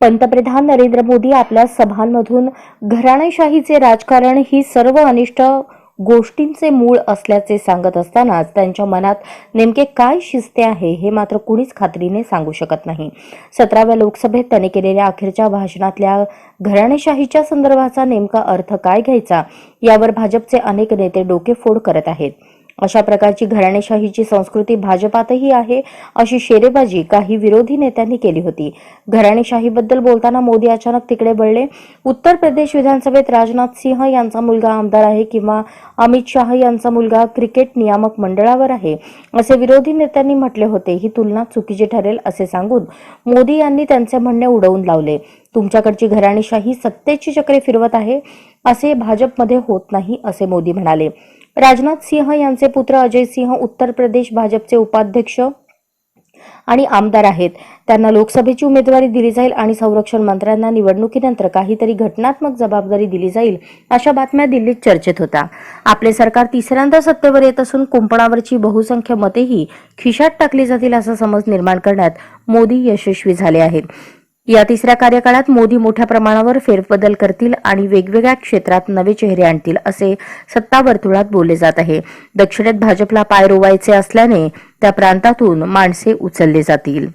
पंतप्रधान नरेंद्र मोदी आपल्या सभांमधून घराणेशाहीचे राजकारण ही सर्व अनिष्ट गोष्टींचे मूळ असल्याचे सांगत असतानाच त्यांच्या मनात नेमके काय शिस्ते आहे हे मात्र कुणीच खात्रीने सांगू शकत नाही. सतराव्या लोकसभेत त्यांनी केलेल्या अखेरच्या भाषणातल्या घराणेशाहीच्या संदर्भाचा नेमका अर्थ काय घ्यायचा यावर भाजपचे अनेक नेते डोकेफोड करत आहेत. अशा प्रकारची घराणेशाहीची संस्कृती भाजपातही आहे अशी शेरेबाजी काही विरोधी नेत्यांनी केली होती. घराणेशाहीबद्दल बोलताना मोदी अचानक तिकडे वळले. उत्तर प्रदेश विधानसभेत राजनाथ सिंह यांचा मुलगा आमदार आहे किंवा अमित शाह यांचा मुलगा क्रिकेट नियामक मंडळावर आहे असे विरोधी नेत्यांनी म्हटले होते. ही तुलना चुकीची ठरेल असे सांगून मोदी यांनी त्यांचे म्हणणे उडवून लावले. तुमच्याकडची घराणेशाही सत्तेची चक्रे फिरवत आहे असे भाजपमध्ये होत नाही असे मोदी म्हणाले. राजनाथ सिंह यांचे पुत्र अजय सिंह उत्तर प्रदेश भाजपचे उपाध्यक्ष आणि आमदार आहेत. त्यांना लोकसभेची उमेदवारी दिली जाईल आणि संरक्षण मंत्र्यांना निवडणुकीनंतर काहीतरी घटनात्मक जबाबदारी दिली जाईल अशा बातम्या दिल्लीत चर्चेत होत्या आपले सरकार तिसऱ्यांदा सत्तेवर येत असून कुंपणावरची बहुसंख्य मतेही खिशात टाकली जातील असा समज निर्माण करण्यात मोदी यशस्वी झाले आहेत. या तिसऱ्या कार्यकाळात मोदी मोठ्या प्रमाणावर फेरबदल करतील आणि वेगवेगळ्या क्षेत्रात नवे चेहरे आणतील असे सत्ता वर्तुळात बोलले जात आहे. दक्षिणेत भाजपला पाय रोवायचे असल्याने त्या प्रांतातून माणसे उचलले जातील.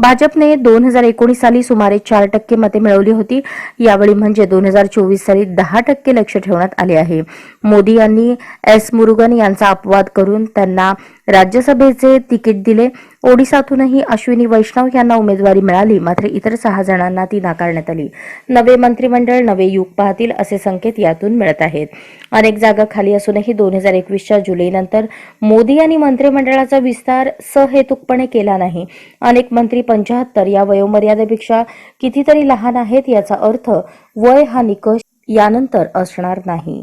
भाजपने दोन हजार एकोणीस साली सुमारे चार टक्के मते मिळवली होती. यावेळी म्हणजे दोन हजार चोवीस साली दहा टक्के लक्ष ठेवण्यात आले आहे. मोदी यांनी एस मुरुगन यांचा अपवाद करून त्यांना राज्यसभेचे तिकीट दिले. ओडिसातूनही अश्विनी वैष्णव यांना उमेदवारी मिळाली. मात्र इतर सहा जणांना ती नाकारण्यात आली. नवे मंत्रिमंडळ नवे युग पाहतील असे संकेत यातून मिळत आहेत. अनेक जागा खाली असूनही दोन हजार एकवीसच्या जुलैनंतर मोदी यांनी मंत्रिमंडळाचा विस्तार सहेतुकपणे केला नाही. अनेक मंत्री पंचाहत्तर या वयोमर्यादेपेक्षा कितीतरी लहान आहेत याचा अर्थ वय हा निकष यानंतर असणार नाही.